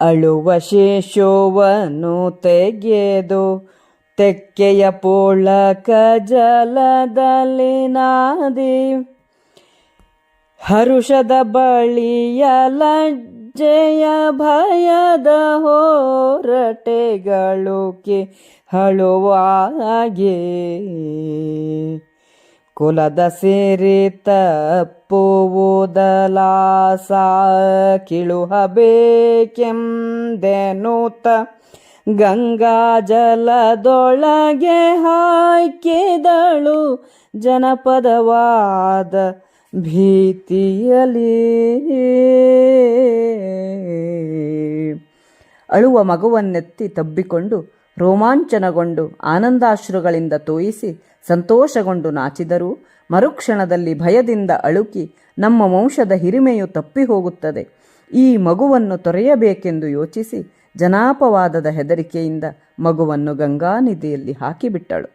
ಅಳುವ ಶೇಷೋವನ್ನು ತೆಗೆದು ತೆಕ್ಕೆಯ ಪೋಳಕ ಜಲದಲ್ಲಿ ನಾದಿ ಹರುಷದ ಬಳಿಯ ಲಜ್ಜೆಯ ಭಯದ ಹೋರಟೆಗಳು ಕಿ ಹಳುವಾಗೆ ಕುಲದ ಸೇರಿ ತಪ್ಪುವುದಲಾಸ ಕಿಳುಹಬೇಕೆಂದೆನುತ ಗಂಗಾ ಜಲದೊಳಗೆ ಹಾಕಿದಳು ಜನಪದವಾದ ಭೀತಿಯಲಿ. ಅಳುವ ಮಗುವನ್ನೆತ್ತಿ ತಬ್ಬಿಕೊಂಡು ರೋಮಾಂಚನಗೊಂಡು ಆನಂದಾಶ್ರುಗಳಿಂದ ತೋಯಿಸಿ ಸಂತೋಷಗೊಂಡು ನಾಚಿದರೂ. ಮರುಕ್ಷಣದಲ್ಲಿ ಭಯದಿಂದ ಅಳುಕಿ ನಮ್ಮ ವಂಶದ ಹಿರಿಮೆಯು ತಪ್ಪಿ ಹೋಗುತ್ತದೆ ಈ ಮಗುವನ್ನು ತೊರೆಯಬೇಕೆಂದು ಯೋಚಿಸಿ ಜನಾಪವಾದದ ಹೆದರಿಕೆಯಿಂದ ಮಗುವನ್ನು ಗಂಗಾನಿಧಿಯಲ್ಲಿ ಹಾಕಿಬಿಟ್ಟಳು.